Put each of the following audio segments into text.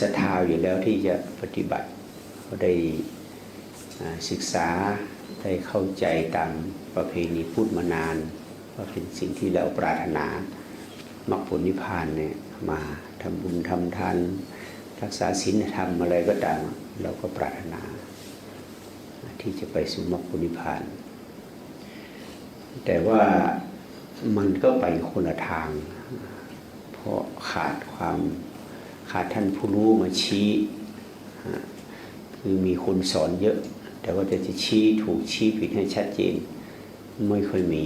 ศรัทธาอยู่แล้วที่จะปฏิบัติก็ได้ศึกษาได้เข้าใจตามประเพณีพูดมานานว่าเป็นสิ่งที่เราปรารถนามรรคผลนิพพานเนี่ยมาทำบุญทำทานรักษาศีลธรรมอะไรก็ตาม เราก็ปรารถนา ที่จะไปสู่มรรคผลนิพพาน แต่ว่ามันก็ไปคนละทาง เพราะขาดความ ขาดท่านผู้รู้มาชี้คือมีคนสอนเยอะ แต่ว่าจะจะชี้ถูกชี้ผิดให้ชัดเจน ไม่ค่อยมี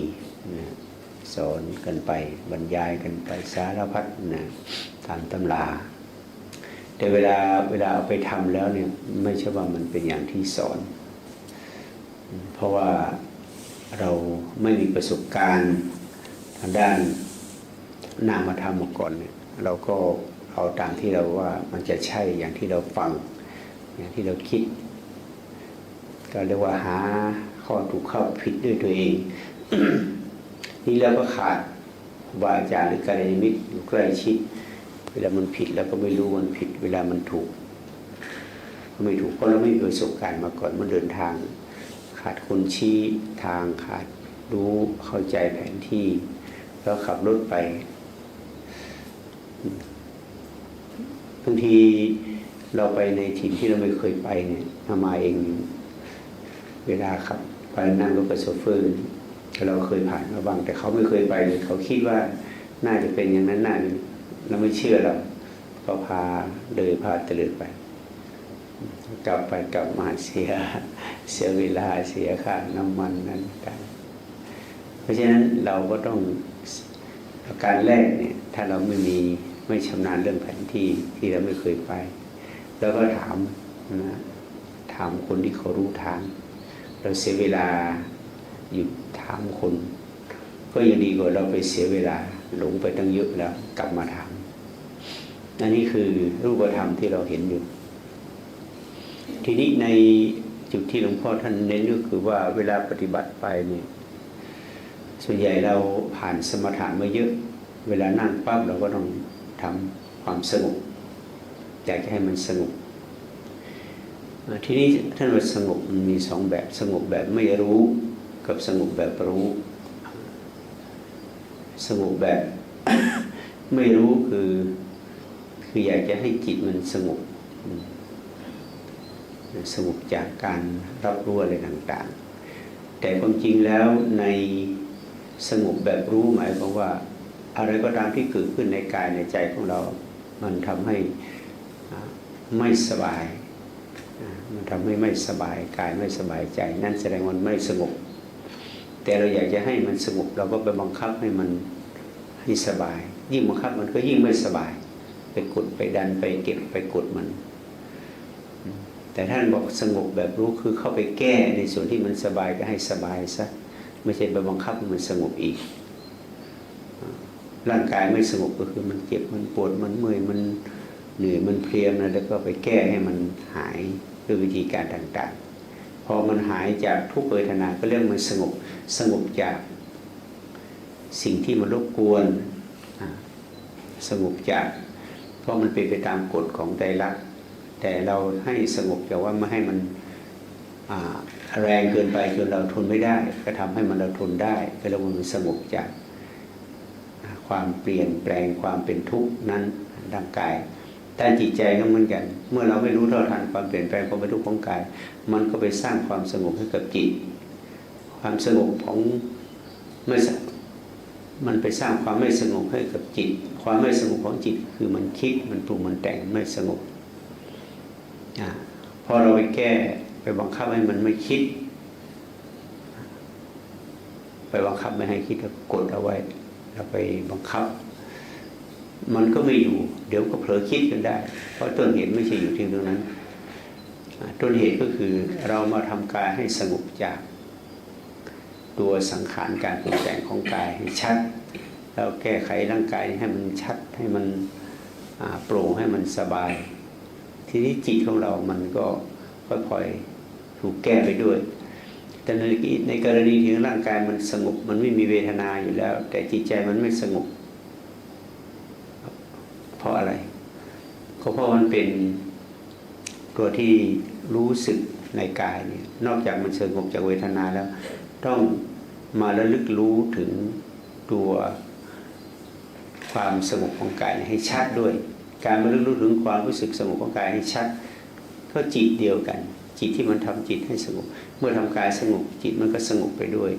นะสอนกันไปบรรยายกันไปสารพัดนะตามตำรา แต่เวลาเวลาเอาไปทำแล้วเนี่ยไม่ใช่ว่ามันเป็นอย่างที่สอน เพราะว่าเราไม่มีประสบการณ์ทางด้านนามธรรมมาก่อนเนี่ยเราก็ เอาตามที่เราว่ามันจะใช่อย่างที่เราฟัง อย่างที่เราคิด ก็เรียกว่าหาข้อถูกเข้าผิดด้วยตัวเอง นี่เราก็ขาดบาอาจารย์หรือการยมิตรอยู่ใกล้ชิด เวลามันผิดแล้วก็ไม่รู้มันผิด เวลามันถูกก็ไม่ถูกเพราะเราไม่มีประสบการณ์มาก่อนมันเดินทาง ขาดคนชี้ทางขาดรู้เข้าใจแผนที่แล้วขับรถไป บางทีเราไปในถิ่นที่เราไม่เคยไปเนี่ยมามาเอง เวลาขับไปนั่งรถกับโซเฟอร์เราเคยผ่านมาบ้าง แต่เขาไม่เคยไปเลยเขาคิดว่าน่าจะเป็นอย่างนั้นน่าเราไม่เชื่อเราก็พาเลยพาเตลิดไป กลับไปกลับมาเสีย เสียเวลาเสียค่าน้ำมันนั้นกันเพราะฉะนั้นเราก็ต้องการแรกเนี่ย ถ้าเราไม่มี ไม่ชำนาญเรื่องแผนที่ที่เราไม่เคยไป แล้วก็ถามนะถามคนที่เขารู้ทาง เราเสียเวลาอยู่ถามคน ก็ยังดีกว่าเราไปเสียเวลาหลงไปตั้งเยอะแล้วกลับมาถามอันนี้คือรูปธรรมที่เราเห็นอยู่ ทีนี้ในจุดที่หลวงพ่อท่านเน้นก็คือว่าเวลาปฏิบัติไปเนี่ยส่วนใหญ่เราผ่านสมถะมาเยอะ เวลานั่งปั๊บเราก็ต้อง ทำความสงบอยากจะให้มันสงบทีนี้ท่านว่าสงบมันมีสองแบบสงบแบบไม่รู้กับสงบแบบรู้ สงบแบบไม่รู้คือคืออยากจะให้จิตมันสงบสงบจากการรับรู้อะไรต่างๆ แต่ความจริงแล้วในสงบแบบรู้หมายความว่า อะไรก็ตามที่เกิดขึ้นในกายในใจของเรา มันทำให้ไม่สบาย มันทำให้ไม่สบายกายไม่สบายใจ นั่นแสดงว่ามันไม่สงบ แต่เราอยากจะให้มันสงบเราก็ไปบังคับให้มันให้สบาย ยิ่งบังคับมันก็ยิ่งไม่สบาย ไปกดไปดันไปเก็บไปกดมัน แต่ท่านบอกสงบแบบรู้คือเข้าไปแก้ในส่วนที่มันสบายก็ให้สบายซะไม่ใช่ไปบังคับมันสงบอีก ร่างกายไม่สงบก็คือมันเจ็บมันปวดมันเมื่อยมันเหนื่อยมันเพลียนะแล้วก็ไปแก้ให้มันหายด้วยวิธีการต่างๆ พอมันหายจากทุกเวทนาก็เรียกมันสงบสงบจากสิ่งที่มันรบกวนสงบจากเพราะมันเป็นไปตามกฎของใจรักแต่เราให้สงบแต่ว่าไม่ให้มันแรงเกินไปจนเราทนไม่ได้ ก็ทำให้มันเราทนได้ก็เรียกว่ามันสงบจาก ความเปลี่ยนแปลงความเป็นทุกข์นั้นร่างกายแต่จิตใจก็เหมือนกัน เมื่อเราไม่รู้เท่าทันความเปลี่ยนแปลงความเป็นทุกข์ของกาย มันก็ไปสร้างความสงบให้กับจิต ความสงบของไม่สมันไปสร้างความไม่สงบให้กับจิต ความไม่สงบของจิตคือมันคิดมันปรุงมันแต่งไม่สงบอาพอเราไปแก้ไปบังคับให้มันไม่คิด ไปบังคับไม่ให้คิดแล้วกดเอาไว้ แล้วไปบังคับ มันก็ไม่อยู่ เดี๋ยวก็เผลอคิดกันได้ เพราะต้นเหตุไม่ใช่อยู่ที่ตรงนั้น ต้นเหตุก็คือเรามาทำกายให้สงบจาก ตัวสังขารการปลี่ยนแปลงของกายให้ชัด แล้วแก้ไขร่างกายให้มันชัดให้มันโปร่งให้มันสบาย ทีนี้จิตของเรามันก็ค่อยๆถูกแก้ไปด้วย แต่ในในกรณีที่ร่างกายมันสงบ มันไม่มีเวทนาอยู่แล้ว แต่จิตใจมันไม่สงบ เพราะอะไรก็เพราะมันเป็นตัวที่รู้สึกในกายเนี่ยนอกจากมันสงบจากเวทนาแล้ว ต้องมาระลึกรู้ถึงตัวความสงบของกายให้ชัดด้วย การมาระลึกรู้ถึงความรู้สึกสงบของกายให้ชัดก็จิตเดียวกัน จิตที่มันทำจิตให้สงบ เมื่อทำกายสงบจิตมันก็สงบไปด้วย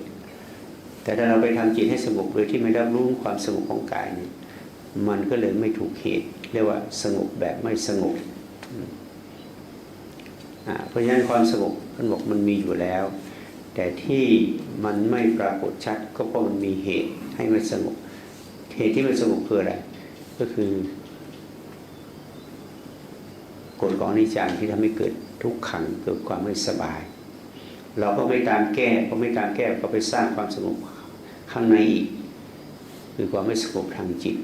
แต่ถ้าเราไปทำจิตให้สงบโดยที่ไม่รับรู้ความสงบของกายเนี่ยมันก็เลยไม่ถูกเหตุเรียกว่าสงบแบบไม่สงบเพราะฉะนั้นความสงบท่านบอกมันมีอยู่แล้ว แต่ที่มันไม่ปรากฏชัดก็เพราะมันมีเหตุให้มันสงบเหตุที่มันสงบคืออะไร ก็คือกฎของอนิจจังที่ทำให้เกิด ทุกขังเกิดความไม่สบาย เราก็ไม่ตามแก้พอไม่ตามแก้ก็ไปสร้างความสงบข้างในอีกคือความไม่สงบทางจิต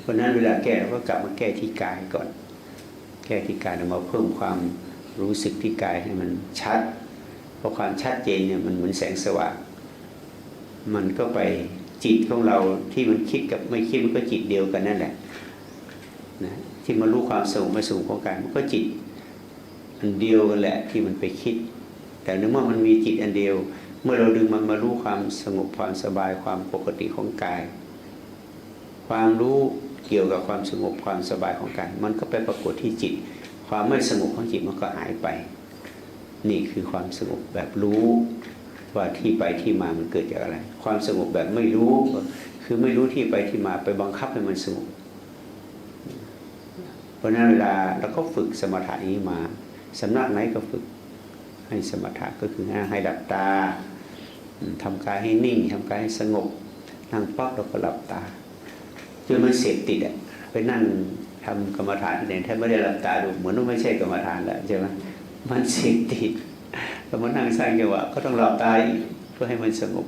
เพราะนั้นเวลาแก้เราก็กลับมาแก้ที่กายก่อน แก้ที่กายมาเพิ่มความรู้สึกที่กายให้มันชัด เพราะความชัดเจนเนี่ยมันเหมือนแสงสว่างมันก็ไปจิตของเราที่มันคิดกับไม่คิดมันก็จิตเดียวกันนั่นแหละนะที่มารู้ความสงบไม่สงบของกายมันก็จิต เดียวกันแหละที่มันไปคิด แต่เนื่องว่ามันมีจิตอันเดียว เมื่อเราดึงมันมารู้ความสงบความสบายความปกติของกาย ความรู้เกี่ยวกับความสงบความสบายของกายมันก็ไปปรากฏที่จิต ความไม่สงบของจิตมันก็หายไป นี่คือความสงบแบบรู้ว่าที่ไปที่มามันเกิดจากอะไร ความสงบแบบไม่รู้คือไม่รู้ที่ไปที่มาไปบังคับให้มันสงบเพราะนั้นเวลาเราก็ฝึกสมถะนี้มา สำนักไหนก็ฝึกให้สมถะก็คือให้ดับตาทำกายให้นิ่งทำกายให้สงบนั่งปั๊บเราก็หลับตาจนมันเสพติดอะไปนั่งทำกรรมฐานที่ไหนถ้าไม่ได้หลับตาดูเหมือนว่าไม่ใช่กรรมฐานแล้วใช่ไหมมันเสพติดแล้วมานั่งสร้างจังหวะก็ต้องหลับตาอีกเพื่อให้มันสงบ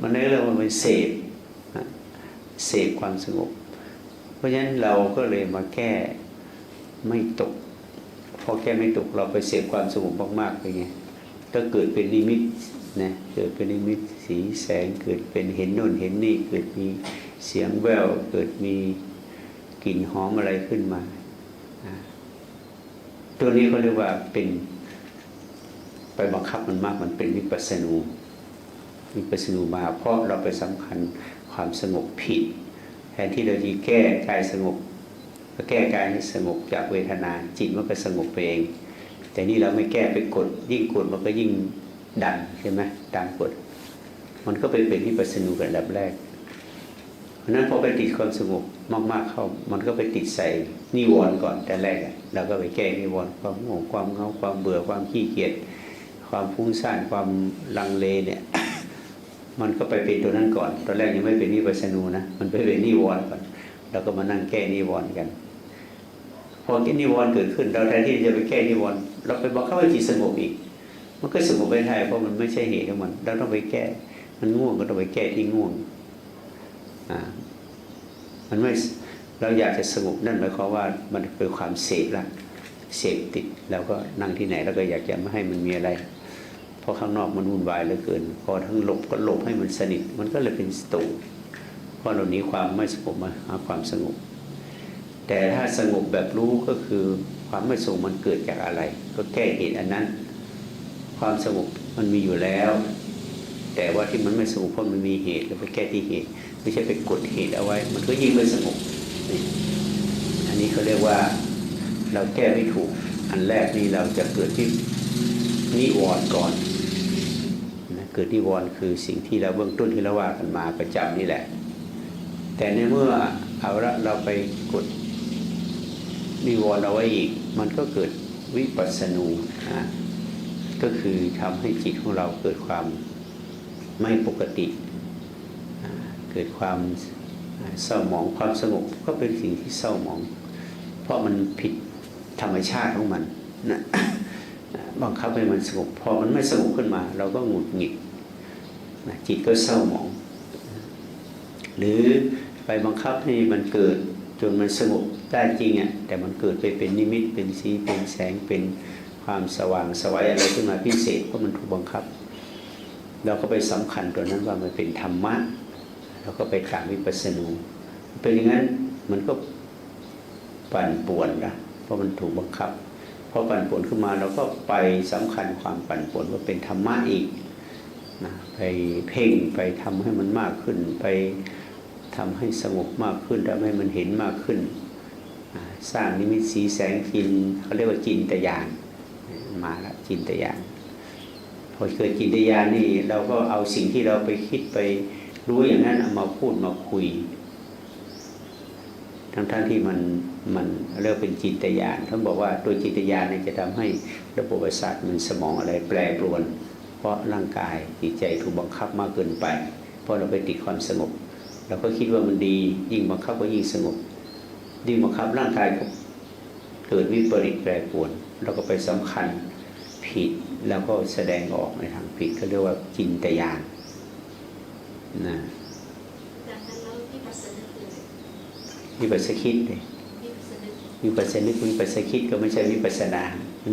มันนเรื่องว่ามันเสพเสพความสงบ เพราะฉะนั้นเราก็เลยมาแก้ไม่ตก พอแก้ไม่ตกเราไปเสพความสงบมากๆไปไงก็เกิดเป็นนิมิตนะเกิดเป็นนิมิตสีแสงเกิดเป็นเห็นโน่นเห็นนี่เกิดมีเสียงแววเกิดมีกลิ่นหอมอะไรขึ้นมา ตัวนี้เขาเรียกว่าเป็นไปบังคับมันมากมันเป็นวิปัสสนูวิปัสสนูมา เพราะเราไปสำคัญความสงบผิด แทนที่เราจะแก้กายสงบ ก็แก้กายให้สงบจากเวทนาจิตมันก็สงบไปเอง แต่นี่เราไม่แก้ไปกด ยิ่งกดมันก็ยิ่งดันใช่ไหมดันกด มันก็ไปเป็นวิปัสนูกันดับแรก เพราะนั้นพอไปติดความสงบมาก ๆเข้า มันก็ไปติดใส่นิวรณ์ก่อนแต่แรกเราก็ไปแก้นิวรณ์ความโง่ความเงาความเบื่อความขี้เกียจความฟุ้งซ่านความลังเลเนี่ย มันก็ไปเป็นตัวนั้นก่อน ตอนแรกยังไม่เป็นนิปัสสนูนะ มันไปเป็นนิวรณ์ก่อนเราก็มานั่งแก้นิวรณ์กัน พอก้นิวรณ์เกิดขึ้น เราแทนที่จะไปแก้นิวรณ์เราไปบอกเขาให้จิตสงบอีก มันก็สงบไม่ได้เพราะมันไม่ใช่เหตุของมัน เราต้องไปแก้ มันง่วงก็ต้องไปแก้ที่ง่วงอ่ามันไม่เราอยากจะสงบนั่นหมายความว่ามันเป็นความเสพละเสพติดเราก็นั่งที่ไหนแล้วก็อยากจะไม่ให้มันมีอะไรเพราะข้างนอกมันวุ่นวายเหลือเกิน พอทั้งหลบก็หลบให้มันสนิท มันก็เลยเป็นสตูเพราะเราหนี้ความไม่สงบมาหาความสงบ แต่ถ้าสงบแบบรู้ก็คือความไม่สงบมันเกิดจากอะไร ก็แก้เหตุอันนั้น ความสงบมันมีอยู่แล้ว แต่ว่าที่มันไม่สงบเพราะมันมีเหตุเราไปแก้ที่เหตุ ไม่ใช่ไปกดเหตุเอาไว้ มันก็ยิ่งไม่สงบอันนี้เขาเรียกว่าเราแก้ไม่ถูก อันแรกนี่เราจะเกิดที่นิวรณ์ก่อนนะเกิดนิวรณ์คือสิ่งที่เราเบื้องต้นที่เราว่ากันมาประจำนี่แหละ แต่ในเมื่อเอาละเราไปกด นิวรณ์เอาไว้อีก มันก็เกิดวิปัสสนูนะก็คือทำให้จิตของเราเกิดความไม่ปกติ เกิดความเศร้าหมองความสงบก็เป็นสิ่งที่เศร้าหมอง เพราะมันผิดธรรมชาติของมันนะบังคับให้มันสงบพอมันไม่สงบขึ้นมา เราก็หงุดหงิดนะจิตก็เศร้าหมอง หรือไปบังคับให้มันเกิดจนมันสงบ ได้จริงอะแต่มันเกิดไปเป็นนิมิตเป็นสีเป็นแสงเป็นความสว่างสวัยอะไรขึ้นมาพิเศษเพราะมันถูกบังคับ เราก็ไปสำคัญตัวนั้นว่ามันเป็นธรรมะเราก็ไปถามวิปัสสนูเป็นอย่างนั้นมันก็ปั่นป่วนนะเพราะมันถูกบังคับพอปั่นป่วนขึ้นมาเราก็ไปสำคัญความปั่นป่วนว่าเป็นธรรมะอีกนะไปเพ่งไปทำให้มันมากขึ้น ไปทำให้สงบมากขึ้นทำให้มันเห็นมากขึ้น สร้างนิมิตสีแสงกินเขาเรียกว่าจินตยานมาแล้วจินตยานพอเกิดจินตวิญญาณนี่เราก็เอาสิ่งที่เราไปคิดไปรู้อย่างนั้นเอามาพูดมาคุย ทั้งๆทที่มันมันเรียกเป็นจินตวิญญาณท่านบอกว่าตัวจินตวิญญาณเนี่ยจะทำให้ระบบประสาทมันสมองอะไรแปรปรวน เพราะร่างกายจิตใจถูกบังคับมากเกินไป เพราะเราไปติดความสงบเราก็คิดว่ามันดียิ่งบังคับก็ยิ่งสงบ ยิ่งบังคับร่างกายก็เกิดวิปริตแปรปรวนเราก็ไปสำคัญผิดแล้วก็แสดงออกในทางผิดเขาเรียกว่าจินตยานนะจากนั้นเราที่ปัสสนึกเลยวิปัสสคิดเลยที่ปัสสนึกวิปัสสนึกวิปัสสคิดก็ไม่ใช่วิปัสสนา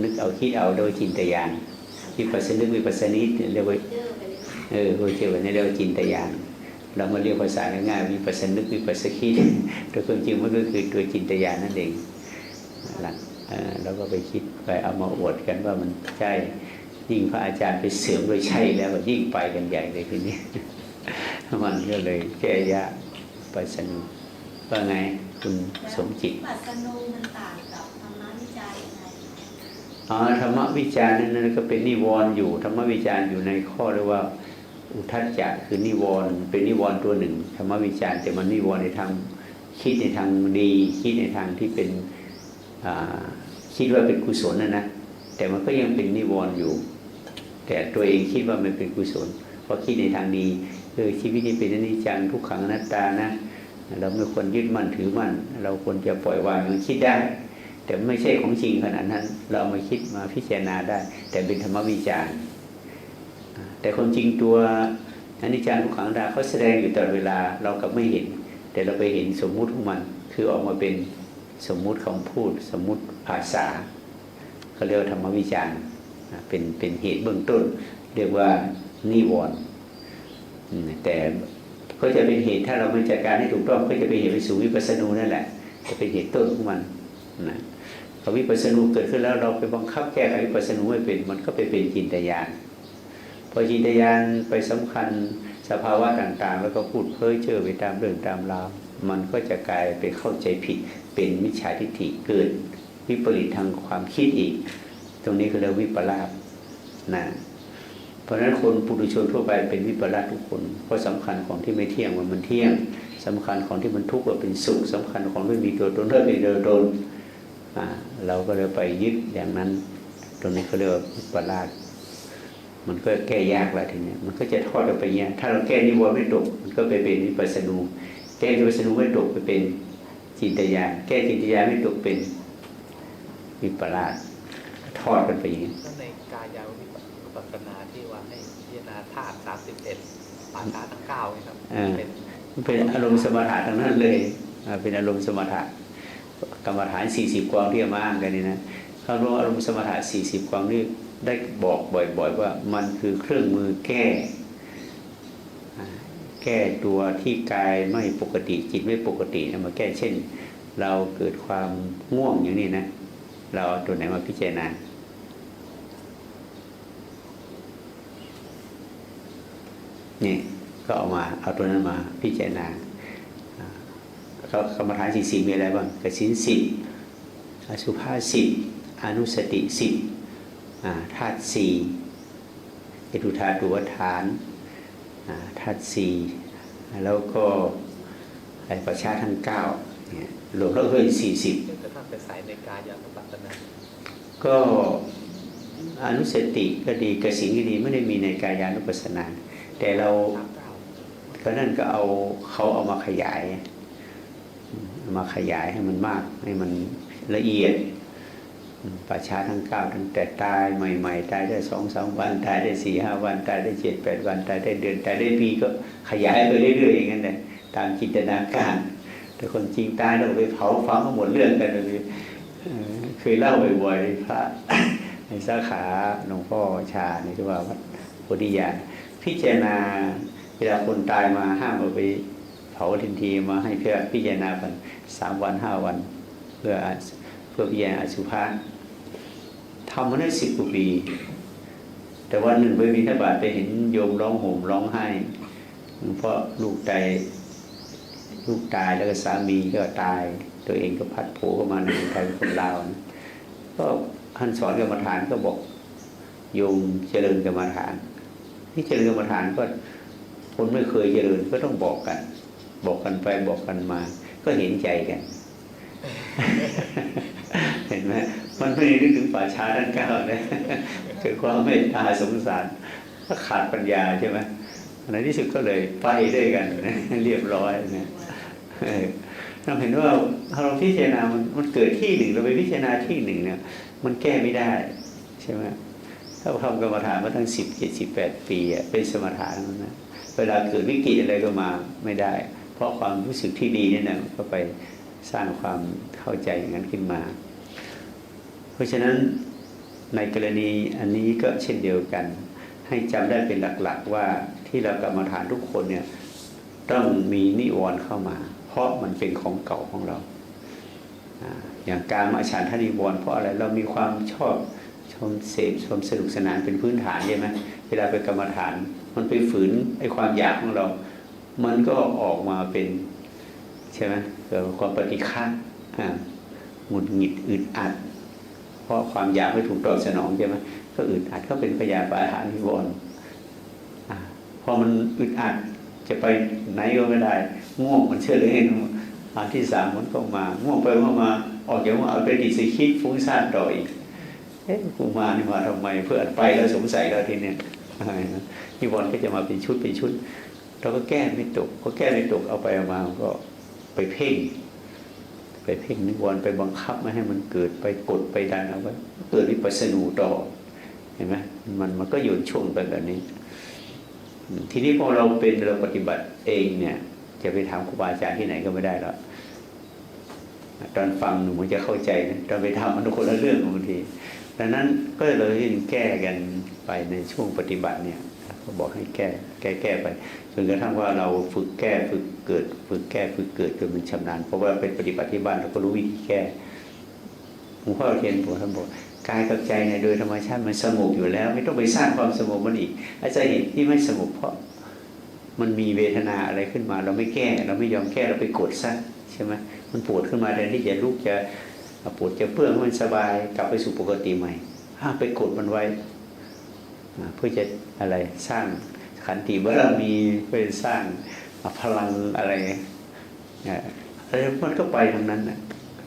นึกเอาคิดเอาโดยจินตยานวิปัสสนึกวิปัสสนิเรียกว่าเดอร์ไปเลยเออโดยเชื่อว่านี่เรียกว่าจินตยาน เรามาเรียกภาษาง่ายๆวิปัสสนึกวิปัสสคิดโดยความจริงมันก็คือตัวจินตยานนั่นเองนั่นแหละเออแล้วก็ไปคิดไปเอามาอวดกันว่ามันใช่ยิ่งพระอาจารย์ไปเสริมโดยใช่แล้วก็ยิ่งไปกันใหญ่เลยทีนี้มันก็เลยแก้ยากไปสนุกว่าไงคุณสมจิตปัสสนูมันต่างกับธรรมวิจัยยังไงอ๋อธรรมวิจารณ์นั้นก็เป็นนิวรณ์อยู่ธรรมวิจารณ์อยู่ในข้อเรียกว่า อุทัจจะคือนิวรณ์เป็นนิวรณ์ตัวหนึ่งธรรมวิจารแต่มันนิวรณ์ในทางคิดในทางดีคิดในทางที่เป็นคิดว่าเป็นกุศลนะนะแต่มันก็ยังเป็นนิวรณ์อยู่ แต่ตัวเองคิดว่ามันเป็นกุศลเพราะคิดในทางดีเออชีวิตนี้เป็นอนิจจังทุกขังอนัตตานะ เราไม่ควรยึดมั่นถือมั่น เราควรจะปล่อยวางมันคิดได้ แต่ไม่ใช่ของจริงขนาดนั้น เรามาคิดมาพิจารณาได้ แต่เป็นธรรมวิจารณ์ แต่ความจริงตัวอนิจจังทุกขังอนัตตาเขาแสดงอยู่ตลอดเวลาเรากลับไม่เห็น แต่เราไปเห็นสมมุติของมัน คือออกมาเป็นสมมุติคำพูด สมมุติภาษาเขาเรียกว่าธรรมวิจารณ์เป็นเป็นเหตุเบื้องต้น เรียกว่านิวรณ์แต่ก็จะเป็นเหตุถ้าเราไม่จัดการให้ถูกต้องก็จะเป็นเหตุไปสู่วิปัสสนูนั่นแหละจะเป็นเหตุต้นของมันนะพอวิปัสสนูเกิดขึ้นแล้วเราไปบังคับแก้ไขวิปัสสนูไม่เป็น มันก็ไปเป็นจินตยาน พอจินตยานไปสำคัญสภาวะต่างๆ แล้วก็พูดเพ้อเจ้อไปตามเรื่องตามราวมันก็จะกลายไปเข้าใจผิด เป็นมิจฉาทิฏฐิเกิดวิปริตทางความคิดอีก ตรงนี้ก็เรียกวิปลาสนะเพราะฉะนั้นคนปุถุชนทั่วไปเป็นวิปลาสทุกคนเพราะสำคัญของที่ไม่เที่ยงว่ามันเที่ยงสำคัญของที่มันทุกข์ว่าเป็นสุขสำคัญของที่มีตัวตนเรื่อเป็นตัวตนอ่าเราก็เลยไปยึดอย่างนั้น ตรงนี้เขาเรียกว่าวิปลาส มันก็แก้ยากแล้วทีเนี้ยมันก็จะทอดออกไปเงี้ยถ้าเราแก้นิวรณ์ไม่ตกมันก็ไปเป็นวิปัสสนูแก้วิปัสสนูไม่ตกไปเป็นจินตยานแก้จินตยานไม่ตกเป็นวิปลาสทอดกันไปอย่างนี้ก็ในกายาวิปัสสนาที่ว่าให้พิจารณาธาตุสามสิบเอ็ดปาฐานทั้งเก้าไงครับอ่าเป็นมันเป็นอารมณ์สมถะทั้งนั้นเลยอ่าเป็นอารมณ์สมถะกรรมฐานสี่สิบกวางที่เอามาอ้างกันนี่นะเขารู้ว่าอารมณ์สมถะสี่สิบกวางนี่ ได้บอกบ่อย ๆ ว่ามันคือเครื่องมือแก้ แก้ตัวที่กายไม่ปกติจิตไม่ปกตินะมาแก้เช่น เราเกิดความง่วงอย่างนี้นะ เราเอาตัวไหนมาพิจารณานี่ก็เอามาเอาตัวนั้นมาพิจารณาอ่ากรรมฐานสี่สี่มีอะไรบ้างกสินสิอสุภาสิบอนุสติสิบอ่า ธาตุสี่เอตุธาตุวฐานอ่าธาตุสี่แล้วก็ไอ้ประชาทั้งเก้าเนี่ยรวมแล้วก็เป็นสี่สิบซึ่งจะต้องไปใส่ในกายาวิปัสสนาก็อนุสติก็ดีกสินก็ดีไม่ได้มีในกายานุปัสสนา แต่เราสามเก้าก็นั่นก็เอาเขาเอามาขยายอืมเอามาขยายให้มันมากให้มันละเอียดอืม ป่าช้าทั้งเก้าตั้งแต่ตายใหม่ๆตายได้สองสามวันตายได้สี่ห้าวันตายได้เจ็ดแปดวันตายได้เดือนตายได้ปีก็ขยายไปเรื่อยๆอย่างนั้นแหละตามจินตนาการ แต่คนจริงตายเราไปเผาฝังหมดเรื่องกันเลยเคยเล่าบ่อยๆพระในสาขาหลวงพ่อชาในที่ว่าวัดโพธิญาณพิจารณาเวลาคนตายมาห้ามเอาไปเผาทันทีมาให้เพื่อพิจารณากันสามวันห้าวัน เพื่อเพื่อพิจารณาสุภะ ทำมาได้สิบกว่าปี แต่วันหนึ่งไปบิณฑบาตไปเห็นโยมร้องห่มร้องไห้ เพราะลูกตายลูกตายแล้วก็สามีก็ตาย ตัวเองก็พัดโผเข้ามาในเมืองไทยเป็นคนลาวนะก็ท่านสอนกรรมฐานก็บอกโยมเจริญกรรมฐาน ที่เจริญกรรมฐานก็คนไม่เคยเจริญก็ต้องบอกกัน บอกกันไปบอกกันมา ก็เห็นใจกัน เห็นไหมมันไม่ได้นึกถึงป่าช้าด้านเก้านะเกิดความเมตตาสงสารก็ขาดปัญญาใช่ไหมในที่สุดก็เลยไปด้วยกันนะเรียบร้อยนะเออเราเห็นว่าถ้าเราพิจารณามันมันเกิดที่หนึ่งเราไปพิจารณาที่หนึ่งเนี่ย มันแก้ไม่ได้ใช่ไหมถ้าเราทำกรรมฐานมาตั้งสิบเจ็ดสิบแปดปีเป็นสมถานแล้วนะเวลาเกิดวิกฤตอะไรก็มาไม่ได้ เพราะความรู้สึกที่ดีนี่นะก็ไป สร้างความเข้าใจอย่างนั้นขึ้นมา เพราะฉะนั้นในกรณีอันนี้ก็เช่นเดียวกัน ให้จำได้เป็นหลักๆว่าที่เรากรรมฐานทุกคนเนี่ยต้องมีนิวรณ์เข้ามา เพราะมันเป็นของเก่าของเรา อย่างการมาฉันทนิวรณ์เพราะอะไรเรามีความชอบชมเสพชมสนุกสนานเป็นพื้นฐานใช่ไหมเวลาไปกรรมฐาน มันไปฝืนไอ้ความอยากของเรา มันก็ออกมาเป็นใช่ไหม กิดความปฏิฆะหงุดหงิดอึดอัด เพราะความอยากไม่ถูกตอบสนองใช่ไหมก็อึดอัดก็เป็นพยาปาหานิวรณ์อ่าพอมันอึดอัดจะไปไหนก็ไม่ได้ง่วงมันเชื่อเลยอันที่สามมันก็มาง่วงไปง่วงมาออกจากว่าเอาไปดิสคิดฟุ้งซ่านต่ออีกเอ๊ะกูมานี่มาทำไมเพื่อนไปแล้วสงสัยแล้วทีเนี้ยนิวรณ์ก็จะมาเป็นชุดเป็นชุดเราก็แก้ไม่ตกพอแก้ไม่ตกเอาไปเอามาก็ ไปเพ่ง ไปเพ่งนิวรณ์ไปบังคับไม่ให้มันเกิดไปกดไปดันเอาไว้เกิดวิปัสสนูต่อเห็นไหมมันมันก็โยนช่วงไปแบบนี้ ทีนี้พอเราเป็นเราปฏิบัติเองเนี่ย จะไปถามครูบาอาจารย์ที่ไหนก็ไม่ได้แล้วตอนฟังหนูมันจะเข้าใจนะตอนไปทำมันคนละเรื่องบางทีดังนั้นก็เลยแก้กันไปในช่วงปฏิบัติเนี่ย ก็บอกให้แก้ แก้แก้ไปจนกระทั่งว่าเราฝึกแก้ฝึกเกิด ฝึกแก้ฝึกเกิดจนมันชำนาญเพราะว่าเป็นปฏิบัติที่บ้านเราก็รู้วิธีแก้หลวงพ่อเทียนผมท่านบอกกายกับใจเนี่ยโดยธรรมชาติมันสงบอยู่แล้ว ไม่ต้องไปสร้างความสงบมันอีก อาจารย์เห็นที่ไม่สงบเพราะมันมีเวทนาอะไรขึ้นมา เราไม่แก้ เราไม่ยอมแก้เราไปกดซะใช่ไหมมันปวดขึ้นมาแทนที่จะลุกจะปวดจะเพื่องให้มันสบายกลับไปสู่ปกติใหม่ห้าไปกดมันไว้เพื่อจะอะไรสร้าง ขันติบารมีเพื่อสร้างพลังอะไรอ่าอะไรมันก็ไปทางนั้นน่ะ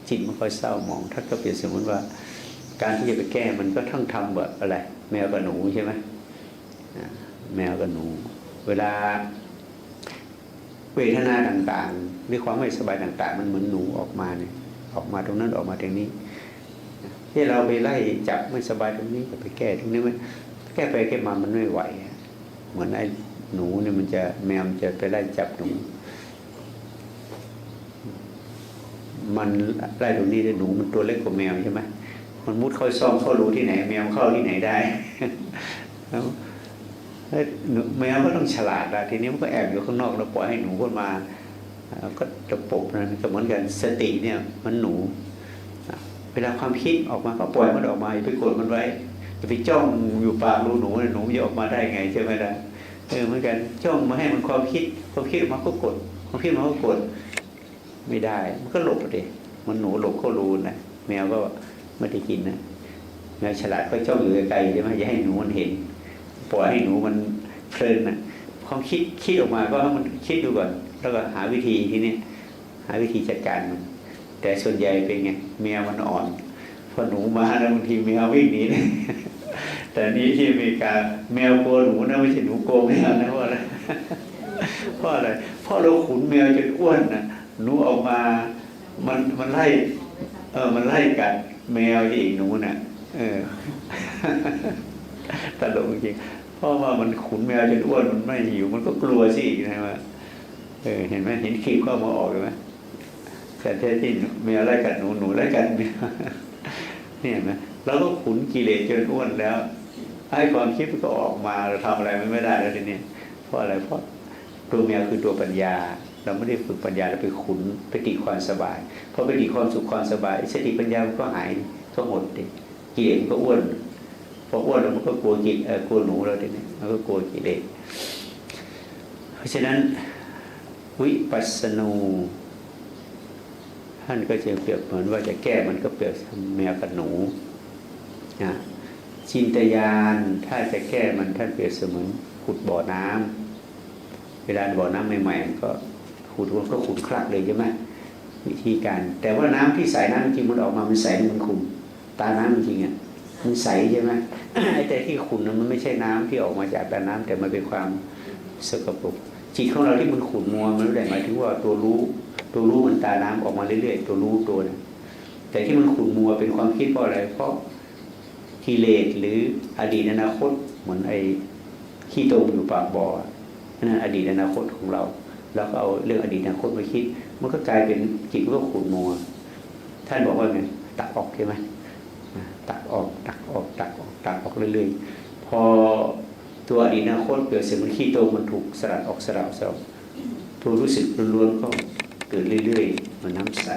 จิตมันค่อยเศร้าหมอง ถ้าก็เปรียบสมมติว่า การที่จะไปแก้มันก็ทั้งทำแบบอะไร แมวกับหนูใช่ไหมอ่าแมวกับหนู เวลาเวทนาต่างๆหรือความไม่สบายต่าง ๆ มันเหมือนหนูออกมาเนี่ยออกมาตรงนั้นออกมาตรงนี้ที่เราไปไล่จับไม่สบายตรงนี้ก็ไปแก้ตรงนี้มันแก้ไปแก้มามันไม่ไหวอะ เหมือนไอ้หนูเนี่ยมันจะแมวมันจะไปไล่จับหนู มันไล่ตรงนี้แต่หนูมันตัวเล็กกว่าแมวใช่ไหมมันมุดเข้าซ่องเข้ารูที่ไหน แมวเข้าที่ไหนได้แล้วแมวก็ต้องฉลาดละทีนี้มันก็แอบอยู่ข้างนอกแล้วปล่อยให้หนูขึ้นมาก็ตะปบนะก็เหมือนกันสติเนี่ย มันหนู เวลาความคิดออกมาก็ปล่อยมันออกมาไปกดมันไว้ ไปจ้องอยู่ปากรูหนูเนี่ยหนูจะออกมาได้ไงใช่ไหมล่ะเออเหมือนกันจ้องมาให้มันความคิดความคิดออกมาก็กดความคิดมาก็กดไม่ได้ มันก็หลบเลยมันหนูหลบเข้ารูนะแมวก็ไม่ได้กินนะแมวฉลาดก็จ้องอยู่ไกลๆใช่ไหมอย่าให้หนูมันเห็น ปล่อยให้หนูมันเพลินนะความคิดคิดออกมาก็ให้มันคิดดูก่อน แล้วก็หาวิธีทีนี้หาวิธีจัดการมัน แต่ส่วนใหญ่เป็นไงแมวมันอ่อน พอหนูมาแล้วบางทีแมววิ่งหนีนะแต่นี้ที่อเมริกาแมวกลัวหนูนะไม่ใช่หนูกลัวแมวนะเพราะอะไรเพราะอะไรเพราะเราขุนแมวจนอ้วนนะหนูออกมา มันมันไล่ เออมันไล่กัดแมวที่อีกหนูน่ะ เออตลกจริงเพราะว่ามันขุนแมวจนอ้วนมันไม่หิวมันก็กลัวสิใช่ไหมเออเห็นไหมเห็นคลิปก็เอมาออกเลยไหมแต่แท้ที่แมวไล่กัดหนูหนูไล่กัดแมว นี่ยเห็นไหมเราก็ขุนกิเลสจนอ้วนแล้วไอ้ความคิดมันก็ออกมาเราทำอะไรมันไม่ได้แล้วทีนี้เพราะอะไรเพราะตัวเมียคือตัวปัญญา เราไม่ได้ฝึกปัญญาเราไปขุนไปติดความสบายพอไปติดความสุขความสบายสติปัญญามันก็หายก็หมดดิกิเลสก็อ้วนพออ้วนแล้วมันก็กลัวกินเออกลัวหนูแล้วทีนี้มันก็กลัวกิเลสเพราะฉะนั้นวิปัสสนู ท่านก็จะเปรียบเหมือนว่าจะแก้มันก็เปรียบแมวกับหนูนะจินตยานถ้าจะแก้มันท่านเปรียบเสมือนขุดบ่อน้ำเวลาบ่อน้ำใหม่ๆมันก็ขุดมันก็ขุดคลักเลยใช่ไหมวิธีการ แต่ว่าน้ำที่ใสน้ำจริงมันออกมามันใสมันขุ่นตาน้ำจริงอะมันใสใช่ไหมไอ้แต่ที่ขุ่นนั้นมันไม่ใช่น้ำที่ออกมาจากตาน้ำแต่มันเป็นความสกปรกจิตของเราที่มันขุ่นมัวมันไม่ได้หมายถึงว่าตัวรู้ ตัวรู้เหมือนตาน้ำออกมาเรื่อยๆตัวรู้ตัวนะแต่ที่มันขุ่นมัวเป็นความคิดเพราะอะไร เพราะกิเลสหรืออดีตอนาคตเหมือนไอ้ขี้ตมอยู่ปากบ่อนั่นอดีตอนาคตของเรา แล้วก็เอาเรื่องอดีตอนาคตมาคิด มันก็กลายเป็นจิตมันก็ขุ่นมัว ท่านบอกว่าไงตักออกใช่ไหมตักออกตักออกตักออกตักออกเรื่อยๆพอตัวอดีตอนาคตเกิดเสียงมันขี้ตมันถูกสลัดออกสลัดออกสลัดออกตัวรู้สึกล้วนๆก็ เกิดเรื่อยๆเหมันน้ำใส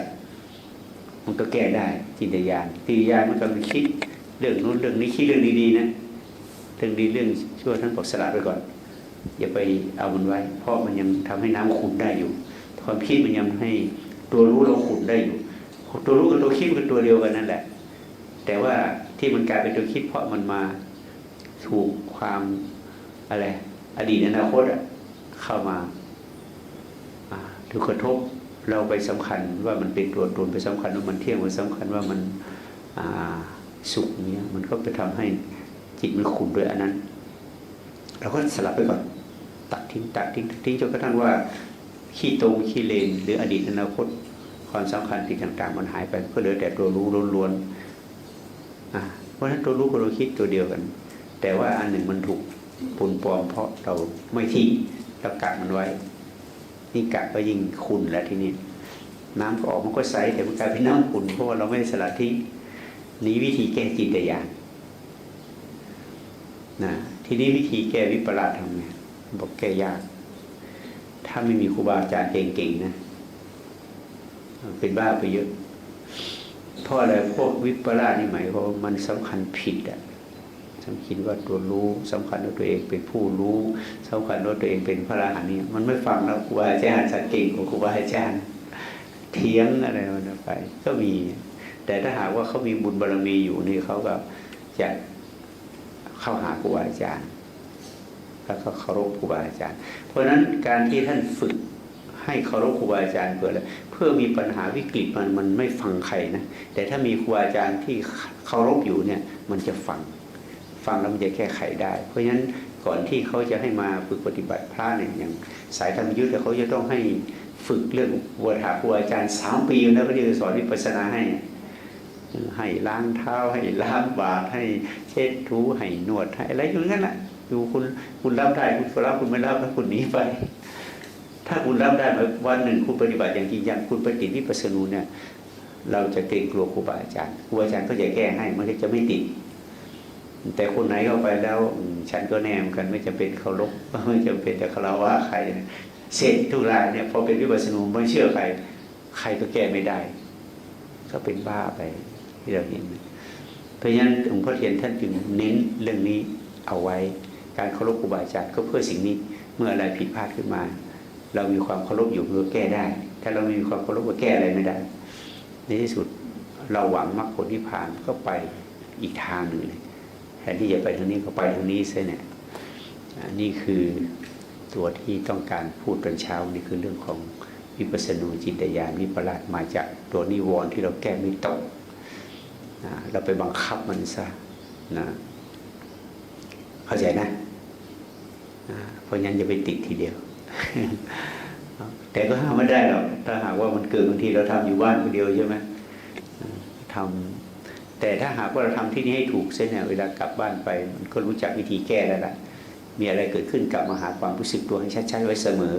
มันก็แก้ได้จิตญาณจิตญาณมันก็มันคิดเรื่องนู้นเรื่องนี้คิดเรื่องดีๆนะเรื่องดีเรื่องชั่วท่านบอกสลัดไปก่อน อย่าไปเอามันไว้ เพราะมันยังทำให้น้ำขุ่นได้อยู่ ความคิดมันยังให้ตัวรู้เราขุ่นได้อยู่ ตัวรู้กับตัวคิดเป็นตัวเดียวกันนั่นแหละ แต่ว่าที่มันกลายเป็นตัวคิดเพราะมันมาถูกความอะไรอดีตอนาคตอะเข้ามาถูกกระทบ เราไปสำคัญว่ามันเป็นตัวตนไปสำคัญว่ามันเที่ยงไปสำคัญว่ามันสุขเนี้ยมันก็ไปทำให้จิตมันขุ่นด้วยอันนั้นเราก็สลับไปก่อนตัดทิ้งตัดทิ้งทิ้งจนกระทั่งว่าขี้ตรงขี้เลนหรืออดีตอนาคตความสำคัญสิ่งต่างๆ มันหายไปก็เหลือแต่ตัวรู้ล้วนๆเพราะฉะนั้นตัวรู้กับตัวคิดตัวเดียวกัน แต่ว่าอันหนึ่งมันถูกปนปลอมเพราะเราไม่ทิ้งเรากักมันไว้ นี่กักก็ยิ่งขุนแล้วทีนี้น้ำก็ออกมันก็ใสแต่มันกลายเป็นน้ำขุ่นเพราะว่าเราไม่ได้สลัดทิ้งนี้วิธีแก้จิตญาณนะทีนี้วิธีแก้วิปลาสทำไงบอกแก้ยาก ถ้าไม่มีครูบาอาจารย์เก่งๆนะเป็นบ้าไปเยอะเพราะอะไรพวกวิปลาสนี่หมายความว่ามันสำคัญผิดอะ สำคัญว่าตัวรู้สำคัญว่าตัวเองเป็นผู้รู้สำคัญว่าตัวเองเป็นพระอรหันต์นี่มันไม่ฟังแล้วครูบาอาจารย์สักเก่งกว่าครูบาอาจารย์เถียงอะไรมันไป ก็มี แต่ถ้าหากว่าเขามีบุญบารมีอยู่นี่เขาก็จะเข้าหาครูบาอาจารย์ แล้วก็เคารพครูบาอาจารย์ เพราะฉะนั้นการที่ท่านฝึกให้เคารพครูบาอาจารย์เพื่ออะไรเพื่อมีปัญหาวิกฤตมันมันไม่ฟังใครนะแต่ถ้ามีครูบาอาจารย์ที่เคารพอยู่เนี่ยมันจะฟัง ฟังแล้วมันจะแก้ไขได้ เพราะฉะนั้นก่อนที่เขาจะให้มาฝึกปฏิบัติพระเนี่ยอย่างสายธรรมยุทธ์เขาจะต้องให้ฝึกเรื่องวัฏาครูอาจารย์สามปีแล้วก็จะสอนวิปัสสนาให้ ให้ล้างเท้าให้ล้างบาตรให้เช็ดถูให้นวดให้อะไรอย่างนั้นแหละอยู่คุณคุณรับได้คุณรับคุณไม่รับแล้วคุณหนีไป ถ้าคุณรับได้วันหนึ่งคุณปฏิบัติอย่างจริงจังคุณปฏิบัติวิปัสสนูเนี่ยเราจะเกรงกลัวครูบาอาจารย์ครูอาจารย์ก็จะแก้ให้มันก็จะไม่ติด แต่คนไหนเข้าไปแล้วฉันก็แนมกันไม่จำเป็นเคารพไม่จำเป็นแต่คารวะใครเสร็จทุกรายเนี่ยพอเป็นวิปัสสนูไม่เชื่อใคร ใครก็แก้ไม่ได้ ก็เป็นบ้าไปที่เราเห็นเพราะฉะนั้นหลวงพ่อเทียนท่านจึงเน้นเรื่องนี้เอาไว้ การเคารพครูบาอาจารย์ก็เพื่อสิ่งนี้เมื่ออะไรผิดพลาดขึ้นมา เรามีความเคารพอยู่เพื่อแก้ได้ ถ้าเราไม่มีความเคารพก็แก้อะไรไม่ได้ ในที่สุดเราหวังมรรคผลนิพพานก็ไปอีกทางหนึ่งเลย นที่จะไปทางนี้ก็ไปทางนี้ซะเนี่ยนี่คือตัวที่ต้องการพูดตอนเช้านี่คือเรื่องของวิปัสสนูจิตญาณวิปลาสมาจากตัวนิวรณ์ที่เราแก้ไม่ตกเราไปบังคับมันซะนะเข้าใจนะเพราะงั้นอย่าไปติดทีเดียว แต่ก็ห้ามไม่ได้หรอกถ้าหากว่ามันเกิดบางทีเราทำอยู่บ้านคนเดียวใช่ไหมทำ แต่ถ้าหากว่าเราทำที่นี่ให้ถูกเส้นเนี่ยเวลากลับบ้านไป มันก็รู้จักวิธีแก้แล้วล่ะมีอะไรเกิดขึ้นกลับมาหาความรู้สึกตัวให้ชัดๆไว้เสมอ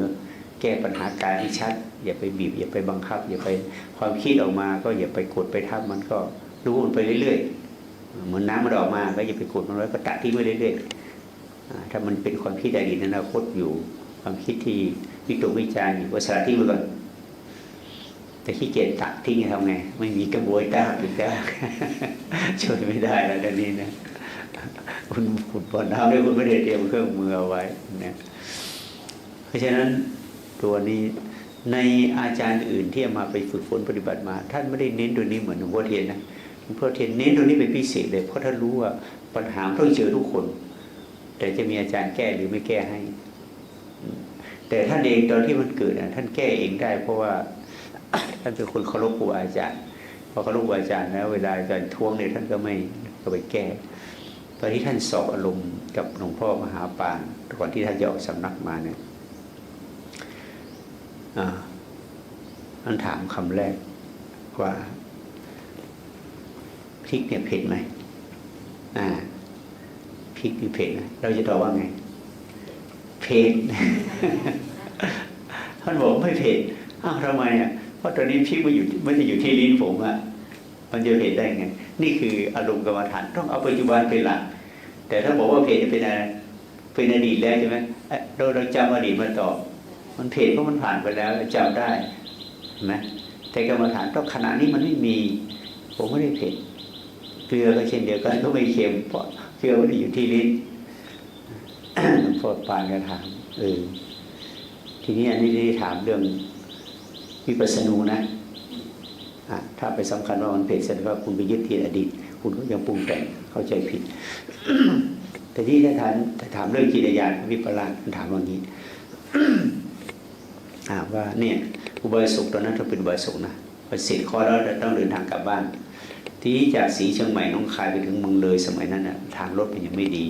แก้ปัญหากายให้ชัด อย่าไปบีบ อย่าไปบังคับ อย่าไปความคิดออกมา ก็อย่าไปกดไปทับมันก็รู้มันไปเรื่อยๆเหมือนน้ำมันออกมาก็อย่าไปกดมันไว้ก็ตัดทิ้งไว้เรื่อยๆถ้ามันเป็นความคิดอดีตอนาคตอยู่ ความคิดที่วิตกวิจารณ์อยู่ก็สละทิ้งไปก่อน แต่ขี้เกียจตัดทิ้งทำไง ไม่มีกระบวยต้าอีกแล้วช่วยไม่ได้แล้วเดี๋ยวนี้นะคุณขุดบ่อน้ำด้วยคุณไม่ได้เตรียมเครื่องมือเอาไว้นะเพราะฉะนั้นตัวนี้ในอาจารย์อื่นที่เอามาไปฝึกฝนปฏิบัติมา ท่านไม่ได้เน้นตัวนี้เหมือนหลวงพ่อเทียนนะหลวงพ่อเทียนเน้นตัวนี้เป็นพิเศษเลยเพราะท่านรู้ว่าปัญหามันต้องเจอทุกคน แต่จะมีอาจารย์แก้หรือไม่แก้ให้ แต่ท่านเองตอนที่มันเกิดน่ะท่านแก้เองได้ เพราะว่า ท่านเป็นคนเคารพครูอาจารย์พอเคารพครูอาจารย์แล้วเวลาอาจารย์ท้วงเนี่ยท่านก็ไม่ก็ไปแก้ ตอนที่ท่านสอบอารมณ์กับหลวงพ่อมหาปานก่อนที่ท่านจะออกสำนักมาเนี่ยอ่าท่านถามคำแรกว่าพริกเนี่ยเผ็ดไหมอ่าพริกนี่เผ็ดนะเราจะตอบว่าไงเผ็ดท่านบอกไม่เผ็ดอ้าวทำไมอะ เพราะตอนนี้พิกมันอยู่ไม่ได้อยู่ที่ลิ้นผมอะมันจะเผ็ดได้ไง นี่คืออารมณ์กรรมฐานต้องเอาปัจจุบันเป็นหลัก แต่ถ้าบอกว่าเผ็ดเป็นอะไรเป็นอดีตแล้วใช่ไหมเอ๊ะเราเราจำอดีตมาตอบมันเผ็ดเพราะมันผ่านไปแล้วจำได้นไหมแต่กรรมฐานต้องขณะนี้มันไม่มี ผมไม่ได้เผ็ดเกลือก็เช่นเดียวกันก็ไม่เค็มเพราะเกลือไม่ได้อยู่ที่ลิ้นหลวงพ่อปานก็ถามเออทีนี้อันนี้ได้ถามเรื่อง วิปัสสนูนะถ้าไปสำคัญว่ามันเผ็ดแสดงว่าคุณไปยึดที่อดีต คุณก็ยังปรุงแต่งเข้าใจผิด แต่ที่ถ้าถามถ้าถามเรื่องจิตญาณวิปลาสมันถามว่างี้ว่าเนี่ยอุบายสุขตอนนั้นถ้าเป็นอุบายสุขนะพอเสร็จข้อแล้วจะต้องเดินทางกลับบ้าน ทีนี้จากสีเชียงใหม่น้องคายไปถึงเมืองเลยสมัยนั้นน่ะทางรถมันยังไม่ดี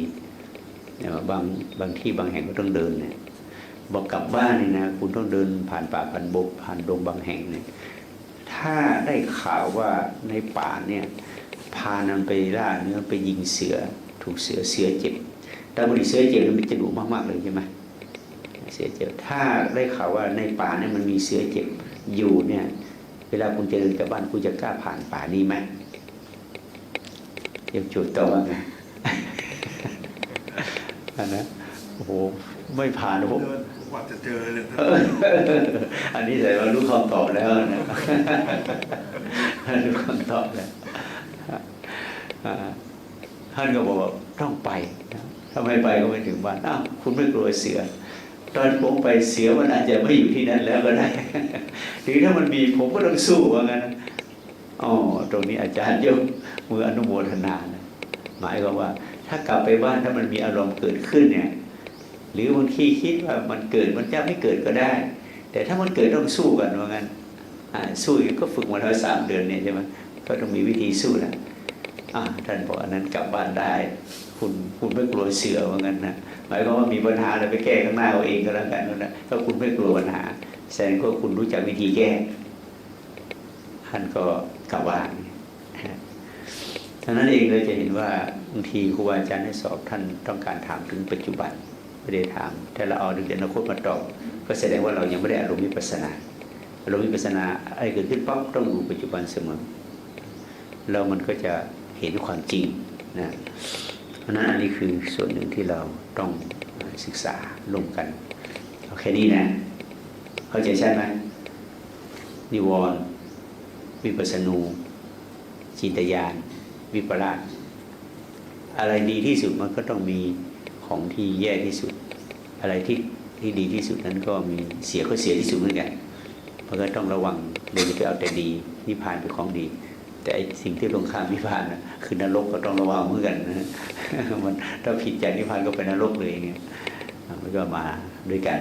บางบางที่บางแห่งก็ต้องเดินเนี่ย บอกกลับบ้านนี่นะคุณต้องเดินผ่านป่าผ่านบกผ่านดงบางแห่งเนี่ย ถ้าได้ข่าวว่าในป่าเนี่ยพานันไปล่าเนื้อไปยิงเสือ ถูกเสือเสือเจ็บแต่บริเสือเจ็บมันจะดุมากๆเลยใช่ไหมเสือเจ็บถ้าได้ข่าวว่าในป่าเนี่ยมันมีเสือเจ็บอยู่เนี่ย เวลาคุณจะเดินกลับบ้านคุณจะกล้าผ่านป่านี้ไหมเดี๋ยวจุดต่อว่าไงอันนะโอ้โหไม่ผ่านผมเดินก ว่าจะเจอเลยอันนี้แต่ว่ารู้คำตอบแล้วนะรู้คำตอบแล้วท่านก็บอกว่าต้องไปนะถ้าไม่ไปก็ไม่ถึงบ้านอ้าวคุณไม่กลัวเสือ ตอนผมไปเสือมันอาจจะไม่อยู่ที่นั้นแล้วก็ได้หรือถ้ามันมีผมก็ต้องสู้ว่างั้นนะอ๋อตรงนี้อาจารย์ยกมืออนุโมทนานะหมายความว่า ถ้ากลับไปบ้านถ้ามันมีอารมณ์เกิดขึ้นเนี่ย หรือบางทีคิดว่ามันเกิดมันจะไม่เกิดก็ได้ แต่ถ้ามันเกิดต้องสู้กันว่างั้นสู้ก็ฝึกมาแล้วสามเดือนเนี่ยใช่ไหมก็ต้องมีวิธีสู้นะท่านบอกอันนั้นกลับบ้านได้ คุณคุณไม่กลัวเสือว่างั้นนะหมายความว่ามีปัญหาอะไรไปแก้ข้างหน้าเอาเองก็แล้วกันนะถ้าคุณไม่กลัวปัญหาแสดงว่าคุณรู้จักวิธีแก้ท่านก็กลับบ้านฉะนั้นเองเราจะเห็นว่าบางทีครูบาอาจารย์ให้สอบท่านต้องการถามถึงปัจจุบัน ไม่ได้ถาม ถ้าเราเอาดึงอนาคตมาตอบก็แสดงว่าเรายังไม่ได้อารมณ์วิปัสนาอารมณ์วิปัสนาอะไรเกิดขึ้นปั๊บต้องดูปัจจุบันเสมอแล้วมันก็จะเห็นความจริงนะเพราะนั้นอันนี้คือส่วนหนึ่งที่เราต้องศึกษาลงกันเอาแค่นี้นะเข้าใจใช่ไหมนิวรณ์วิปัสนูจิตญาณวิปลาสอะไรดีที่สุดมันก็ต้องมี ของที่แย่ที่สุด อะไรที่ที่ดีที่สุดนั้นก็มีเสียก็เสียที่สุดเหมือนกันมันก็ต้องระวังเดี๋ยวจะไปเอาแต่ดีนิพพานเป็นของดี แต่ไอสิ่งที่ลงข้ามนิพพานนะคือนรกก็ต้องระวังเหมือนกันนะมันถ้าผิดจากนิพพานก็ไปนรกเลยอย่างเงี้ยมันก็มาด้วยกัน